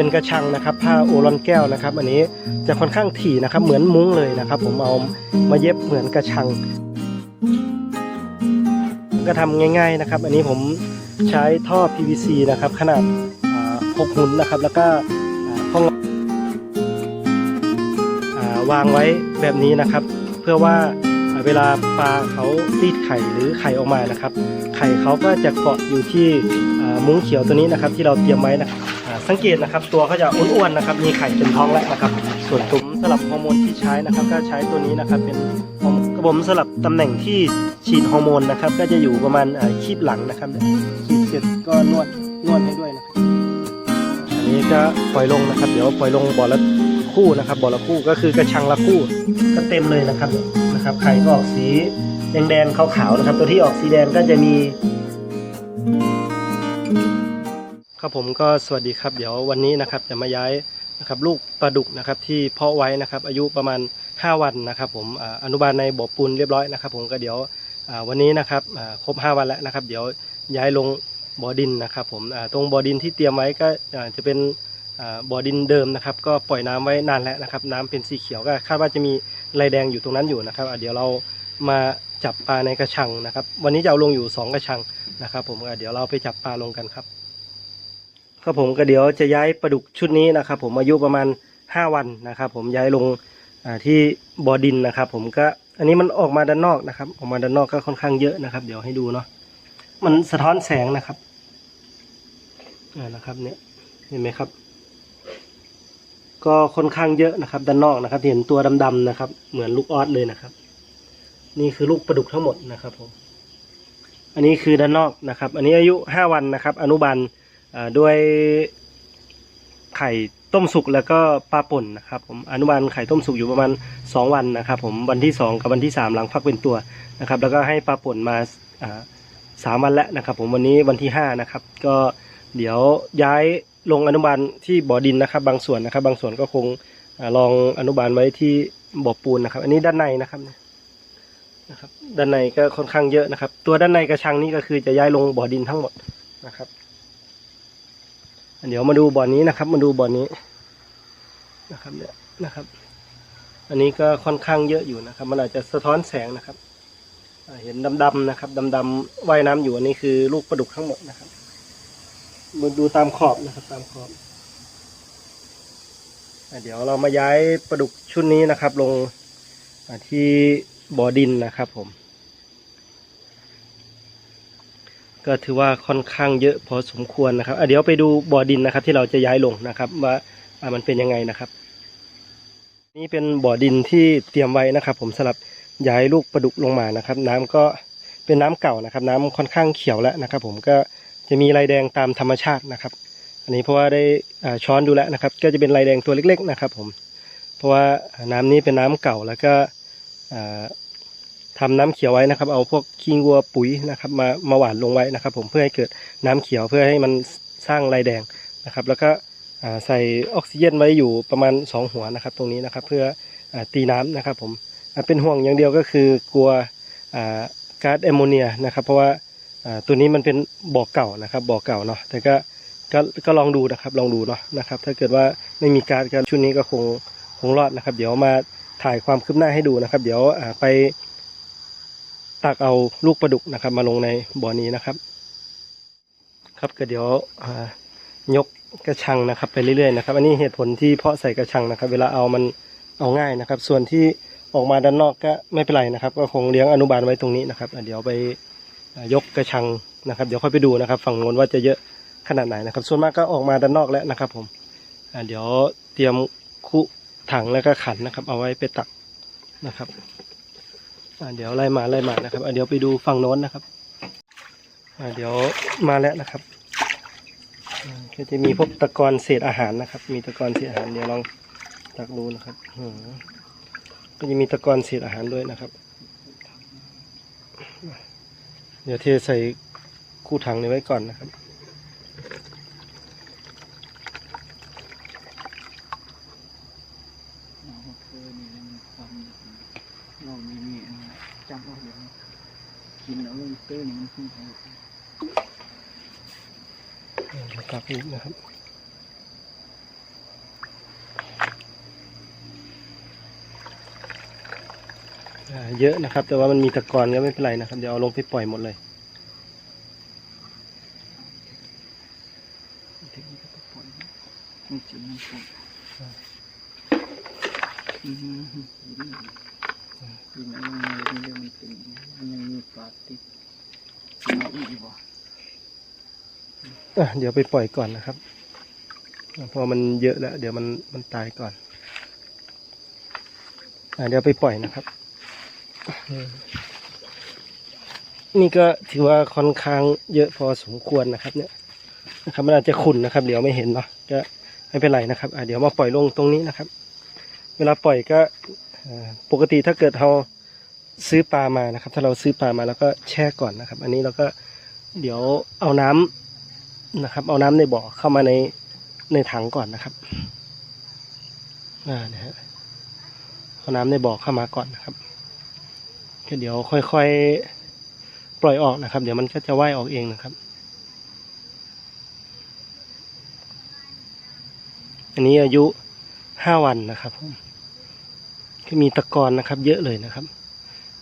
เป็นกระชังนะครับ ผ้าโอรอนแก้วนะครับ อันนี้จะค่อนข้างถี่นะครับ เหมือนมุ้งเลยนะครับ ผมเอามาเย็บเหมือนกระชัง ก็ทำง่ายๆนะครับ อันนี้ผมใช้ท่อ PVC นะครับ ขนาดอ่า6หุ่นนะครับ แล้วก็อ่าข้องอวางไว้แบบนี้นะครับ เพื่อว่าเวลาปลาเขาตีดไข่หรือไข่ออกมานะครับ ไข่เขาก็จะเกาะอยู่ที่มุ้งเขียวตัวนี้นะครับ ที่เราเตรียมไว้นะครับ สังเกตนะครับตัวเขาจะอ้วนๆนะครับ มีไข่เต็มท้องแล้วนะครับ ส่วนตุ้มสลับฮอร์โมนที่ใช้นะครับ ก็ใช้ตัวนี้นะครับเป็นฮอร์โมนกระผมสลับตำแหน่งที่ฉีดฮอร์โมนนะครับ ก็จะอยู่ประมาณคีบหลังนะครับฉีดเสร็จก็นวดนวดให้ด้วยนะครับอันนี้ก็ปล่อยลงนะครับ เดี๋ยวปล่อยลงบ่อละคู่นะครับบ่อละคู่ก็คือกระชังละคู่ก็เต็มเลยนะครับนะครับไข่ก็ออกสีแดงๆขาวๆนะครับ ตัวที่ออกสีแดงก็จะมี ครับผมก็สวัสดีครับเดี๋ยววันนี้นะครับจะมาย้ายนะครับลูกปลาดุกนะครับที่เพาะไว้นะครับอายุประมาณ 5 วันนะครับผมอนุบาลในบ่อปูนเรียบร้อยนะครับผมก็เดี๋ยววันนี้นะครับครบ 5 วันแล้วนะครับ เดี๋ยวย้ายลงบ่อดินนะครับผมตรงบ่อดินที่เตรียมไว้ก็จะเป็นบ่อดินเดิมนะครับ ก็ปล่อยน้ำไว้นานแล้วนะครับ น้ำเป็นสีเขียวก็คาดว่าจะมีลายแดงอยู่ตรงนั้นอยู่นะครับเดี๋ยวเรามาจับปลาในกระชังนะครับ วันนี้จะเอาลงอยู่ 2 กระชังนะครับ ผมเดี๋ยวเราไปจับปลาลงกันครับ ครับผมก็เดี๋ยวจะย้ายปลาดุกชุดนี้นะครับ ผมอายุประมาณ 5 วันนะครับ ผมย้ายลงที่บ่อดินนะครับ ผมก็อันนี้มันออกมาด้านนอกนะครับ ออกมาด้านนอกก็ค่อนข้างเยอะนะครับ เดี๋ยวให้ดูเนาะมันสะท้อนแสงนะครับนะครับ เนี่ยเห็นไหมครับ ก็ค่อนข้างเยอะนะครับ ด้านนอกนะครับ เห็นตัวดำๆนะครับ เหมือนลูกออสเลยนะครับ นี่คือลูกปลาดุกทั้งหมดนะครับ ผม อันนี้คือด้านนอกนะครับ อันนี้อายุ5วันนะครับ อนุบาล ด้วยไข่ต้มสุกแล้วก็ปลาป่นนะครับผมอนุบาลไข่ต้มสุกอยู่ประมาณ 2 วันนะครับ ผมวันที่ 2 กับวันที่ 3 หลังฟักเป็นตัวนะครับ แล้วก็ให้ปลาป่นมาสามวันแล้วนะครับ ผมวันนี้วันที่5นะครับก็เดี๋ยวย้ายลงอนุบาลที่บ่อดินนะครับ บางส่วนนะครับ บางส่วนก็คงอลองอนุบาลไว้ที่บ่อปูนนะครับ อันนี้ด้านในนะครับนะครับ ด้านในก็ค่อนข้างเยอะนะครับ ตัวด้านในกระชังนี้ก็คือจะย้ายลงบ่อดินทั้งหมดนะครับ เดี๋ยวมาดูบ่อนนี้นะครับ มาดูบ่อนนี้นะครับเนี่ยนะครับ อันนี้ก็ค่อนข้างเยอะอยู่นะครับ มันอาจจะสะท้อนแสงนะครับเห็นดำๆนะครับดำๆว่ายน้ำอยู่อันนี้คือลูกปลาดุกทั้งหมดนะครับมาดูตามขอบนะครับ ตามขอบเดี๋ยวเรามาย้ายปลาดุกชุดนี้นะครับ ลงที่บ่อดินนะครับผม ก็ถือว่าค่อนข้างเยอะพอสมควรนะครับเดี๋ยวไปดูบ่อดินนะครับที่เราจะย้ายลงนะครับ ว่ามันเป็นยังไงนะครับ นี่เป็นบ่อดินที่เตรียมไว้นะครับ ผมสำหรับย้ายลูกปลาดุกลงมานะครับ น้ำก็เป็นน้ำเก่านะครับ น้ำค่อนข้างเขียวแล้วนะครับ ผมก็จะมีลายแดงตามธรรมชาตินะครับ อันนี้เพราะว่าได้ช้อนดูแล้วนะครับ ก็จะเป็นลายแดงตัวเล็ก ๆ นะครับ ผม เพราะว่าน้ำนี้เป็นน้ำเก่าแล้วก็ อ่าทำน้ำเขียวไว้นะครับ เอาพวกขี้วัวปุ๋ยนะครับ มามาหว่านลงไว้นะครับ ผมเพื่อให้เกิดน้ำเขียวเพื่อให้มันสร้างลายแดงนะครับ แล้วก็ใส่ออกซิเจนไว้อยู่ประมาณ 2 หัวนะครับ ตรงนี้นะครับ เพื่ออตีน้ำนะครับ ผมเป็นห่วงอย่างเดียวก็คือกลัวก๊าซแอมโมเนียนะครับ เพราะว่าตัวนี้มันเป็นบ่อเก่านะครับบ่อเก่าเนาะแต่ก็ก็ก็ลองดูนะครับลองดูเนาะนะครับ ถ้าเกิดว่าไม่มีกาซก็ชุดนี้ก็คงคงรอดนะครับ เดี๋ยวมาถ่ายความคืบหน้าให้ดูนะครับ เดี๋ยวไป ตักเอาลูกปลาดุกนะครับ มาลงในบ่อนี้นะครับ ครับก็เดี๋ยวยกกระชังนะครับไปเรื่อยๆนะครับ อันนี้เหตุผลที่เพาะใส่กระชังนะครับ เวลาเอามันเอาง่ายนะครับ ส่วนที่ออกมาด้านนอกก็ไม่เป็นไรนะครับ ก็คงเลี้ยงอนุบาลไว้ตรงนี้นะครับเดี๋ยวไปยกกระชังนะครับ เดี๋ยวค่อยไปดูนะครับ ฝั่งโน้นว่าจะเยอะขนาดไหนนะครับ ส่วนมากก็ออกมาด้านนอกแล้วนะครับ ผมเดี๋ยวเตรียมคุถังแล้วก็ขันนะครับ เอาไว้ไปตักนะครับ เดี๋ยวไล่มาไล่มานะครับอ่าเดี๋ยวไปดูฝั่งโน้นนะครับอ่าเดี๋ยวมาแล้วนะครับอ่าก็จะมีพวกตะกอนเศษอาหารนะครับ มีตะกอนเศษอาหารเดี๋ยวลองตักดูนะครับอืมก็จะมีตะกอนเศษอาหารด้วยนะครับ เดี๋ยวเทใส่คู่ถังนี้ไว้ก่อนนะครับ จังเอียกินแล้วเต้นมันขึ้นไปกลับนี้นะครับเยอะนะครับ แต่ว่ามันมีตะกอนก็ไม่เป็นไรนะครับ เดี๋ยวเอาลงไปปล่อยหมดเลย อีกบ่อะเดี๋ยวไปปล่อยก่อนนะครับ พอมันเยอะแล้ว เดี๋ยวมันมันตายก่อน อะเดี๋ยวไปปล่อยนะครับ นี่ก็ถือว่าค่อนข้างเยอะพอสมควรนะครับ เนี่ยนะครับมันอาจจะขุ่นนะครับเดี๋ยวไม่เห็นเนาะก็ไม่เป็นไรนะครับ อะเดี๋ยวมาปล่อยลงตรงนี้นะครับ เวลาปล่อยก็ปกติถ้าเกิดเราซื้อปลามานะครับ ถ้าเราซื้อปลามาแล้วก็แช่ก่อนนะครับ อันนี้เราก็ เดี๋ยวเอาน้ำนะครับ เอาน้ำในบ่อเข้ามาในในถังก่อนนะครับอ่านะฮะเอาน้ำในบ่อเข้ามาก่อนนะครับก็เดี๋ยวค่อยๆปล่อยออกนะครับ เดี๋ยวมันก็จะว่ายออกเองนะครับ อันนี้อายุห้าวันนะครับผมก็มีตะกอนนะครับ เยอะเลยนะครับ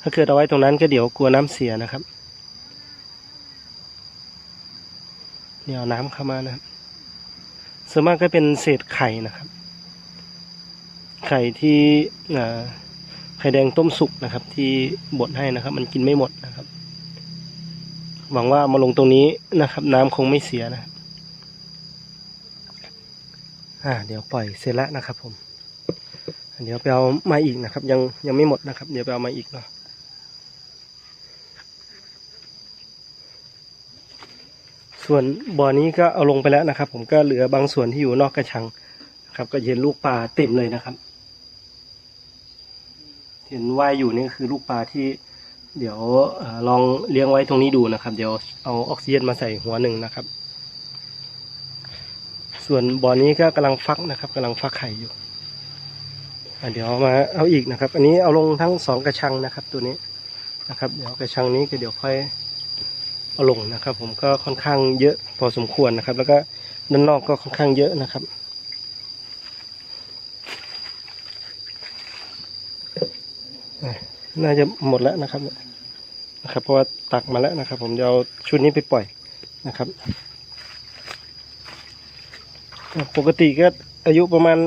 ถ้าเกิดเอาไว้ตรงนั้นก็เดี๋ยวกลัวน้ำเสียนะครับ เดี๋ยวน้ำเข้ามานะครับส่วนมากก็เป็นเศษไข่นะครับ ไข่ที่ไข่แดงต้มสุกนะครับ ที่บดให้นะครับ มันกินไม่หมดนะครับ หวังว่ามาลงตรงนี้นะครับ น้ำคงไม่เสียนะอ่า เดี๋ยวปล่อยเสร็จแล้วนะครับ ผม เดี๋ยวไปเอามาอีกนะครับ ยังยังไม่หมดนะครับ เดี๋ยวไปเอามาอีกเนาะ ส่วนบ่อนี้ก็เอาลงไปแล้วนะครับ ผมก็เหลือบางส่วนที่อยู่นอกกระชังนะครับ ก็เห็นลูกปลาเต็มเลยนะครับ เห็นว่ายอยู่นี่คือลูกปลาที่เดี๋ยวอลองเลี้ยงไว้ตรงนี้ดูนะครับ เดี๋ยวเอาออกซิเจนมาใส่หัวหนึ่งนะครับ ส่วนบ่อนี้ก็กำลังฟักนะครับกำลังฟักไข่อยู่อเดี๋ยวมาเอาอีกนะครับ อันนี้เอาลงทั้งสองกระชังนะครับ ตัวนี้นะครับ เดี๋ยวกระชังนี้ก็เดี๋ยวค่อย เอาลงนะครับ ผมก็ค่อนข้างเยอะพอสมควรนะครับ แล้วก็ด้านนอกก็ค่อนข้างเยอะนะครับ น่าจะหมดแล้วนะครับนะครับ เพราะว่าตักมาแล้วนะครับ ผมจะเอาชุดนี้ไปปล่อยนะครับปกติก็อายุประมาณ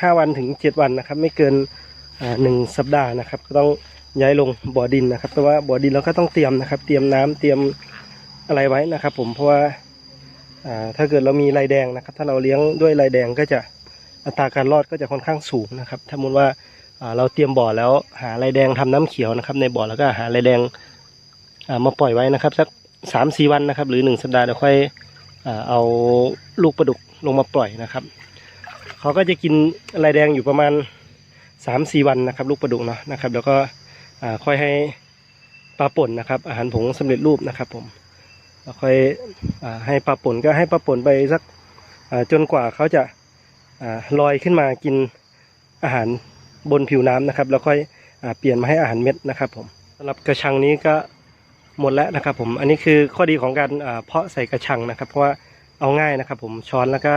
ห้าวันถึงเจ็ดวันนะครับ ไม่เกินหนึ่งสัปดาห์นะครับ ก็ต้องย้ายลงบ่อดินนะครับ แต่ว่าบ่อดินเราก็ต้องเตรียมนะครับ เตรียมน้ำเตรียม อะไรไว้นะครับ ผมเพราะว่าถ้าเกิดเรามีลายแดงนะครับ ถ้าเราเลี้ยงด้วยลายแดงก็จะอัตราการรอดก็จะค่อนข้างสูงนะครับ ถ้ามุติว่าเราเตรียมบ่อแล้วหาลายแดงทำน้ำเขียวนะครับ ในบ่อแล้วก็หาลายแดงมาปล่อยไว้นะครับสักสามสี่วันนะครับ หรือหนึ่งสัปดาห์เดี๋ยวค่อยเอาลูกปลาดุกลงมาปล่อยนะครับเขาก็จะกินลายแดงอยู่ประมาณสามสี่วันนะครับ ลูกปลาดุกเนาะนะครับ แล้วก็ค่อยให้ปลาป่นนะครับ อาหารผงสำเร็จรูปนะครับผม แล้วค่อยอให้ปลาป่นก็ให้ปลาป่นไปสักจนกว่าเขาจะอลอยขึ้นมากินอาหารบนผิวน้ำนะครับ แล้วค่อยอเปลี่ยนมาให้อาหารเม็ดนะครับผมสำหรับกระชังนี้ก็หมดแล้วนะครับผมอันนี้คือข้อดีของการเพาะใส่กระชังนะครับ เพราะว่าเอาง่ายนะครับ ผมช้อนแล้วก็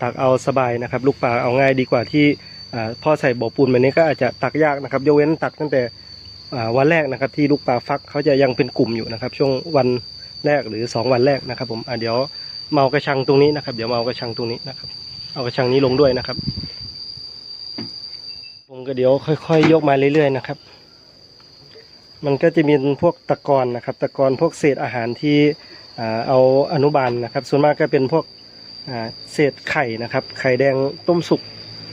ตักเอาสบายนะครับ ลูกปลาเอาง่ายดีกว่าที่พ่อใส่บ่อปูนแบบนี้ก็อาจจะตักยากนะครับยกเว้นตักตั้งแต่วันแรกนะครับ ที่ลูกปลาฟักเขาจะยังเป็นกลุ่มอยู่นะครับ ช่วงวัน แรกหรือสองวันแรกนะครับ ผมอ่าเดี๋ยวเมากระชังตรงนี้นะครับ เดี๋ยวเมากระชังตรงนี้นะครับ เอากระชังนี้ลงด้วยนะครับ ผมก็เดี๋ยวค่อยๆ ยกมาเรื่อยๆนะครับ มันก็จะมีพวกตะกอนนะครับ ตะกอนพวกเศษอาหารที่เอาอนุบาลนะครับ ส่วนมากก็เป็นพวกเศษไข่นะครับ ไข่แดงต้มสุก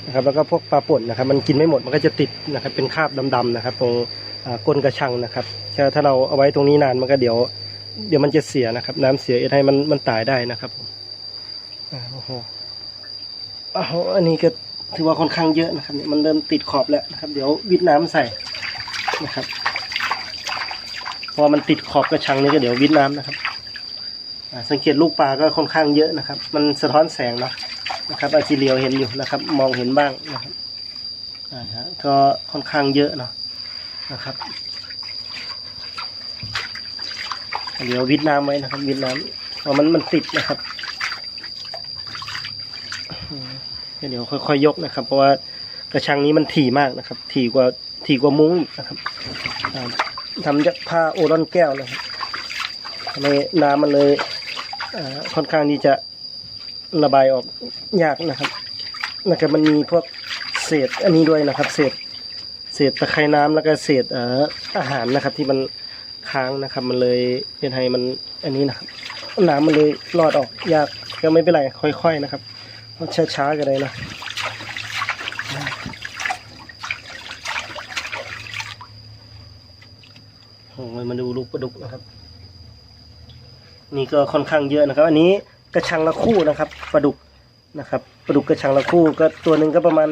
นะครับ แล้วก็พวกปลาป่นนะครับ มันกินไม่หมดมันก็จะติดนะครับ เป็นคราบดำๆนะครับ ตรงก้นกระชังนะครับถ้าเราเอาไว้ตรงนี้นานมันก็เดี๋ยว เดี๋ยวมันจะเสียนะครับ น้ำเสียเอ็ดให้มันมันตายได้นะครับผมอ่าโอ้โหอ้าวอันนี้ก็ถือว่าค่อนข้างเยอะนะครับเนี่ยมันเริ่มติดขอบแล้วนะครับ เดี๋ยววิดน้ำใส่นะครับพอมันติดขอบกระชังนี่ก็เดี๋ยววิดน้ำนะครับสังเกตลูกปลาก็ค่อนข้างเยอะนะครับ มันสะท้อนแสงเนาะนะครับอาจีเรียวเห็นอยู่นะครับ มองเห็นบ้างนะครับก็ค่อนข้างเยอะเนาะนะครับ เดี๋ยววิดน้ำไว้นะครับ วิดน้ำเพราะมันมันติดนะครับเดี๋ยวค่อยๆยกนะครับ เพราะว่ากระชังนี้มันถี่มากนะครับ ถี่กว่าถี่กว่ามุ้งนะครับทำจากผ้าโอรอนแก้วนะครับทำให้น้ำมันเลยค่อนข้างที่จะระบายออกยากนะครับแล้วก็มันมีพวกเศษอันนี้ด้วยนะครับ เศษ เศษตะไคร่น้ำแล้วก็เศษอาหารนะครับ ที่มัน ค้างนะครับ มันเลยเป็นให้มันอันนี้นะครับน้ำมันเลยรอดออกยากก็ไม่เป็นไรค่อยๆนะครับช้าๆกันเลยนะโอ้ยมาดูลูกปลาดุกนะครับ นี่ก็ค่อนข้างเยอะนะครับ อันนี้กระชังละคู่นะครับปลาดุกนะครับปลาดุกกระชังละคู่ก็ตัวหนึ่งก็ประมาณ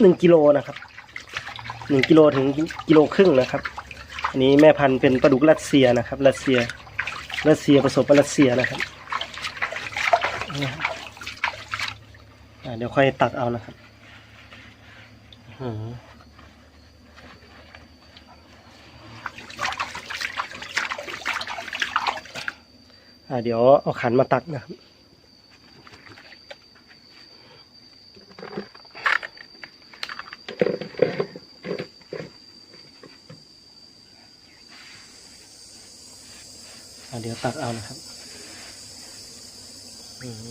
หนึ่งกิโลนะครับหนึ่งกิโลถึงกิโลครึ่งนะครับ อันนี้แม่พันธุ์เป็นปลาดุกรัสเซียนะครับรัสเซียรัสเซียผสมกับรัสเซียนะครับเดี๋ยวค่อยตักเอานะครับเดี๋ยวเอาขันมาตักนะครับ อ่าเดี๋ยว ตักเอานะครับอืม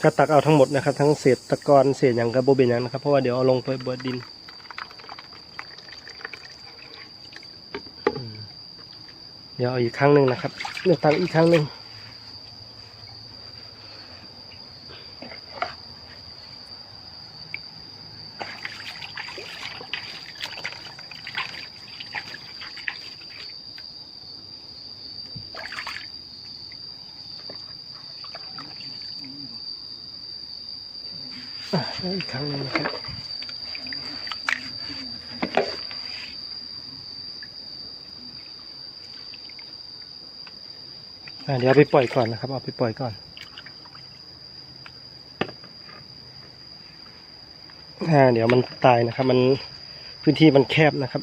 ถ้าตักเอาทั้งหมดนะครับ ทั้งเศษตะกอนเศษอย่างกระโบเบนหยังนะครับ เพราะว่าเดี๋ยวเอาลงไปบดดินอืมเดี๋ยวเอาอีกครั้งหนึ่งนะครับเดี๋ยวตักอีกครั้งหนึ่งอะอีกครั้งหนึ่งนะครับอะ เดี๋ยวเอาไปปล่อยก่อนนะครับเอาไปปล่อยก่อนอ่าเดี๋ยวมันตายนะครับ มันพื้นที่มันแคบนะครับ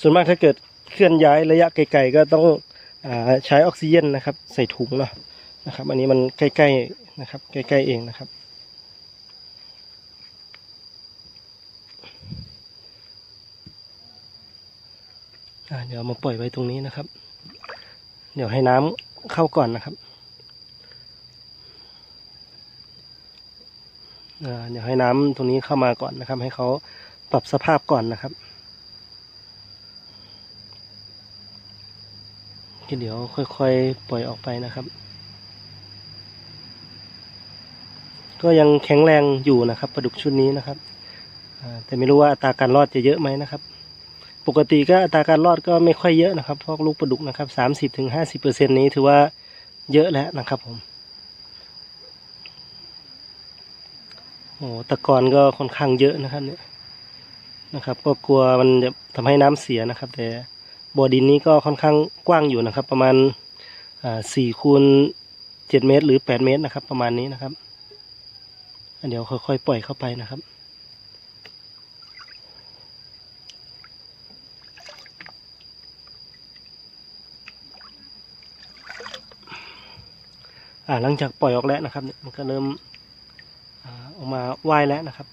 ส่วนมากถ้าเกิดเคลื่อนย้ายระยะไกลๆก็ต้องอใช้ออกซิเจนนะครับ ใส่ถุงเนาะนะครับ อันนี้มันใกล้ๆนะครับ ใกล้ๆเองนะครับ เดี๋ยวมาปล่อยไว้ตรงนี้นะครับ เดี๋ยวให้น้ำเข้าก่อนนะครับเดี๋ยวให้น้ำตรงนี้เข้ามาก่อนนะครับ ให้เขาปรับสภาพก่อนนะครับเดี๋ยวค่อยๆปล่อยออกไปนะครับ ก็ยังแข็งแรงอยู่นะครับปลาดุกชุดนี้นะครับแต่ไม่รู้ว่าอัตราการรอดจะเยอะไหมนะครับ ปกติก็อัตราการรอดก็ไม่ค่อยเยอะนะครับเพราะลูกปลาดุกนะครับสามสิบถึงห้าสิบเปอร์เซ็นนี้ถือว่าเยอะแล้วนะครับผมโอ้ตะกอนก็ค่อนข้างเยอะนะครับเนี่ยนะครับ ก็กลัวมันจะทำให้น้ำเสียนะครับ แต่บ่อดินนี้ก็ค่อนข้างกว้างอยู่นะครับ ประมาณสี่คูณเจ็ดเมตร หรือแปดเมตรนะครับ ประมาณนี้นะครับเดี๋ยวค่อยๆปล่อยเข้าไปนะครับ อ่าหลังจากปล่อยออกแล้วนะครับ มันก็เริ่มอ่าออกมาว่ายแล้วนะครับ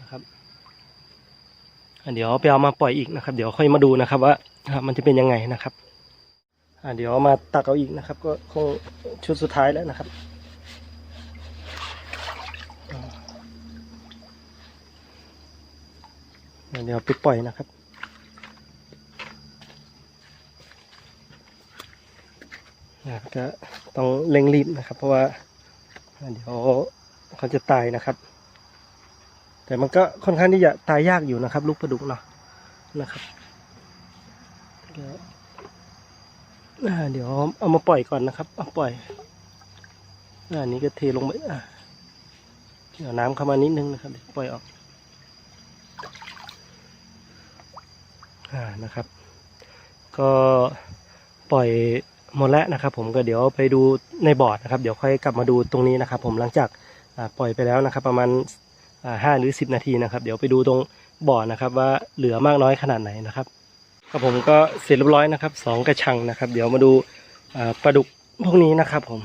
นะครับเดี๋ยวไปเอามาปล่อยอีกนะครับ เดี๋ยวค่อยมาดูนะครับ ว่ามันจะเป็นยังไงนะครับเดี๋ยวมาตักเอาอีกนะครับ ก็คงชุดสุดท้ายแล้วนะครับเดี๋ยวไปปล่อยนะครับนะครับก็ ต้องเร่งรีบนะครับ เพราะว่าเดี๋ยวเขาจะตายนะครับ แต่มันก็ค่อนข้างที่จะตายยากอยู่นะครับ ลูกปลาดุกเนาะนะครับเดี๋ยวเอามาปล่อยก่อนนะครับเอาปล่อยอ่าอันนี้ก็เทลงไปอ่าเดี๋ยวน้ำเข้ามานิดนึงนะครับปล่อยออกอ่านะครับ ก็ปล่อย หมดแล้วนะครับ ผมก็เดี๋ยวไปดูในบอร์ดนะครับ เดี๋ยวค่อยกลับมาดูตรงนี้นะครับ ผมหลังจากปล่อยไปแล้วนะครับ ประมาณห้าหรือสิบนาทีนะครับ เดี๋ยวไปดูตรงบอร์ดนะครับ ว่าเหลือมากน้อยขนาดไหนนะครับครับผมก็เสร็จเรียบร้อยนะครับสองกระชังนะครับ เดี๋ยวมาดูปลาดุกพวกนี้นะครับ ผม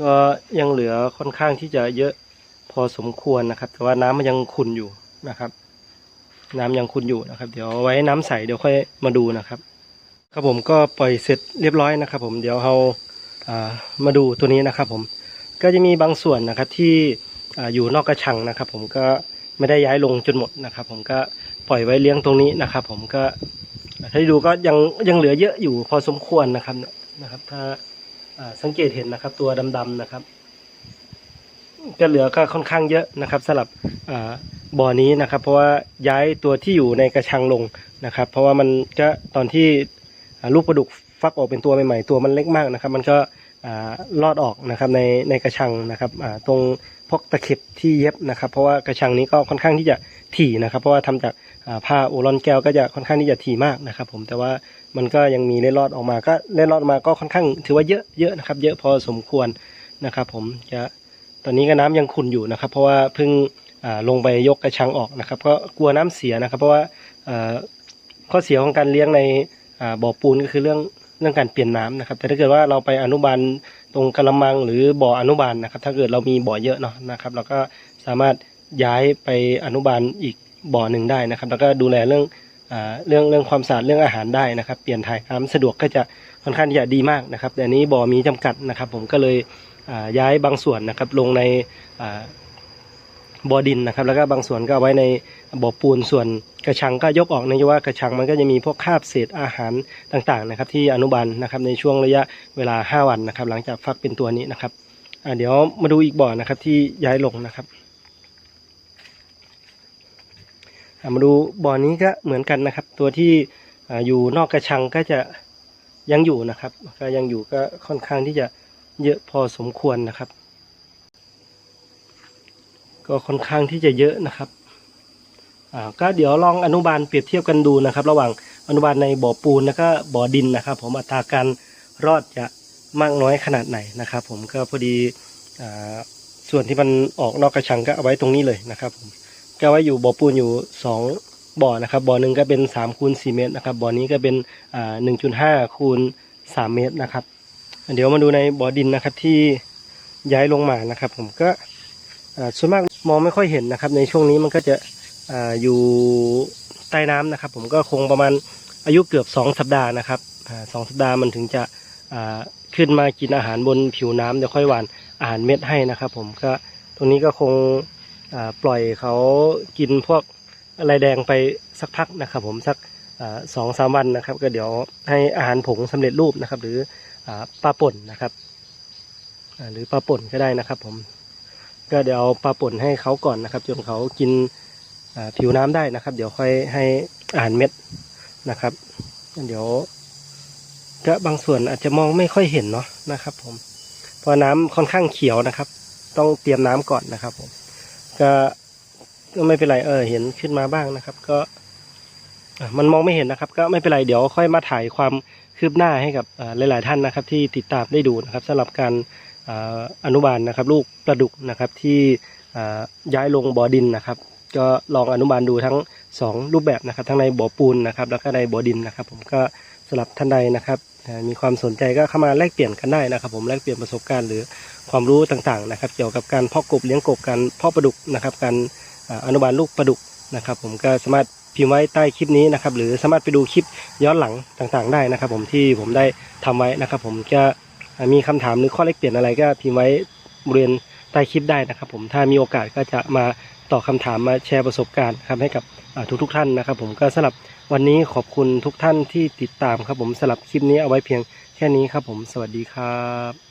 ก็ยังเหลือค่อนข้างที่จะเยอะพอสมควรนะครับ แต่ว่าน้ำมันยังขุ่นอยู่นะครับ น้ำยังขุ่นอยู่นะครับ เดี๋ยวไว้น้ำใสเดี๋ยวค่อยมาดูนะครับ ครับผมก็ปล่อยเสร็จเรียบร้อยนะครับ ผมเดี๋ยวเราอามาดูตัวนี้นะครับ ผมก็จะมีบางส่วนนะครับที่ออยู่นอกกระชังนะครับ ผมก็ไม่ได้ย้ายลงจนหมดนะครับ ผมก็ปล่อยไว้เลี้ยงตรงนี้นะครับ ผมก็ถ้าดูก็ยังยังเหลือเยอะอยู่พอสมควรนะครับนะครับ ถ้าสังเกตเห็นนะครับ ตัวดำๆนะครับก็เหลือก็ค่อนข้างเยอะนะครับสำหรับบ่อนี้นะครับ เพราะว่าย้ายตัวที่อยู่ในกระชังลงนะครับ เพราะว่ามันก็ตอนที่ ลูกปลาดุกฟักออกเป็นตัวใหม่ๆตัวมันเล็กมากนะครับ มันก็อ่าลอดออกนะครับในในกระชังนะครับตรงพวกตะเข็บที่เย็บนะครับ เพราะว่ากระชังนี้ก็ค่อนข้างที่จะถี่นะครับ เพราะว่าทำจากผ้าโอรอนแก้วก็จะค่อนข้างที่จะถี่มากนะครับ ผมแต่ว่ามันก็ยังมีเล็ดลอดออกมาก็เล็ดลอดมาก็ค่อนข้างถือว่าเยอะเยอะนะครับ เยอะพอสมควรนะครับ ผมจะตอนนี้ก็น้ำยังขุ่นอยู่นะครับ เพราะว่าเพิ่งลงไปยกกระชังออกนะครับ ก็กลัวน้ำเสียนะครับ เพราะว่าข้อเสียของการเลี้ยงใน บ่อปูนก็คือเรื่องเรื่องการเปลี่ยนน้ำนะครับ แต่ถ้าเกิดว่าเราไปอนุบาลตรงกระมังหรือบ่ออนุบาลนะครับ ถ้าเกิดเรามีบ่อเยอะเนาะนะครับ เราก็สามารถย้ายไปอนุบาลอีกบ่อหนึ่งได้นะครับ แล้วก็ดูแลเรื่องเรื่องเรื่องความสะอาดเรื่องอาหารได้นะครับ เปลี่ยนถ่ายน้ำสะดวกก็จะค่อนข้างที่จะดีมากนะครับ แต่นี้บ่อมีจำกัดนะครับ ผมก็เลยย้ายบางส่วนนะครับลงในบ่อดินนะครับ แล้วก็บางส่วนก็เอาไว้ใน บ่อปูนส่วนกระชังก็ยกออกเนื่องจากว่ากระชังมันก็จะมีพวกคาบเศษอาหารต่างๆนะครับที่อนุบาลนะครับในช่วงระยะเวลา 5 วันนะครับ หลังจากฟักเป็นตัวนี้นะครับเดี๋ยวมาดูอีกบ่อนะครับที่ย้ายลงนะครับมาดูบ่อนี้ก็เหมือนกันนะครับ ตัวที่อยู่นอกกระชังก็จะยังอยู่นะครับ ก็ยังอยู่ก็ค่อนข้างที่จะเยอะพอสมควรนะครับ ก็ค่อนข้างที่จะเยอะนะครับ ก็เดี๋ยวลองอนุบาลเปรียบเทียบกันดูนะครับ ระหว่างอนุบาลในบ่อปูนแล้วก็บ่อดินนะครับ ผมอัตราการรอดจะมากน้อยขนาดไหนนะครับ ผมก็พอดีอส่วนที่มันออกนอกกระชังก็เอาไว้ตรงนี้เลยนะครับ ผมก็ไว้อยู่บ่อปูนอยู่สองบ่อนะครับบ่อหนึ่งก็เป็นสามคูณสี่เมตรนะครับบ่อนี้ก็เป็นหนึ่งจุดห้าคูณสามเมตรนะครับ เดี๋ยวมาดูในบ่อดินนะครับที่ย้ายลงมานะครับ ผมก็ส่วนมากมองไม่ค่อยเห็นนะครับ ในช่วงนี้มันก็จะ อยู่ใต้น้ำนะครับ ผมก็คงประมาณอายุเกือบสองสัปดาห์นะครับสองสัปดาห์มันถึงจะขึ้นมากินอาหารบนผิวน้ำเดี๋ยวค่อยหว่านอาหารเม็ดให้นะครับ ผมก็ตรงนี้ก็คงปล่อยเขากินพวกอะไรแดงไปสักพักนะครับ ผมสักสองสามวันนะครับ ก็เดี๋ยวให้อาหารผงสำเร็จรูปนะครับ หรืออปลาป่นนะครับหรือปลาป่นก็ได้นะครับ ผมก็เดี๋ยวปลาป่นให้เขาก่อนนะครับ จนเขากิน ผิวน้ำได้นะครับ เดี๋ยวค่อยให้อาหารเม็ดนะครับ เดี๋ยวก็บางส่วนอาจจะมองไม่ค่อยเห็นเนาะนะครับ ผมเพราะน้ำค่อนข้างเขียวนะครับ ต้องเตรียมน้ำก่อนนะครับ ผม ก็ก็ไม่เป็นไรเออ เห็นขึ้นมาบ้างนะครับ ก็มันมองไม่เห็นนะครับ ก็ไม่เป็นไรเดี๋ยวค่อยมาถ่ายความคืบหน้าให้กับหลาย ๆ ท่านนะครับ ที่ติดตามได้ดูนะครับสำหรับการออนุบาลนะครับ ลูกปลาดุกนะครับที่ย้ายลงบ่อดินนะครับ ก็ลองอนุบาลดูทั้งสองรูปแบบนะครับ ทั้งในบ่อปูนนะครับ แล้วก็ในบ่อดินนะครับ ผมก็สำหรับท่านใดนะครับ มีความสนใจก็เข้ามาแลกเปลี่ยนกันได้นะครับ ผมแลกเปลี่ยนประสบการณ์หรือความรู้ต่างๆนะครับ เกี่ยวกับการเพาะกบเลี้ยงกบการเพาะปลาดุกนะครับ การอนุบาลลูกปลาดุกนะครับ ผมก็สามารถพิมพ์ไว้ใต้คลิปนี้นะครับ หรือสามารถไปดูคลิปย้อนหลังต่างๆ ได้นะครับ ผมที่ผมได้ทำไว้นะครับ ผมจะมีคำถามหรือข้อแลกเปลี่ยนอะไรก็พิมพ์ไว้บริเวณใต้คลิปได้นะครับ ผมถ้ามีโอกาสก็จะมา ตอบคำถามมาแชร์ประสบการณ์ครับให้กับทุกๆท่านนะครับ ผมก็สำหรับวันนี้ขอบคุณทุกท่านที่ติดตามครับผมสำหรับคลิปนี้เอาไว้เพียงแค่นี้ครับผมสวัสดีครับ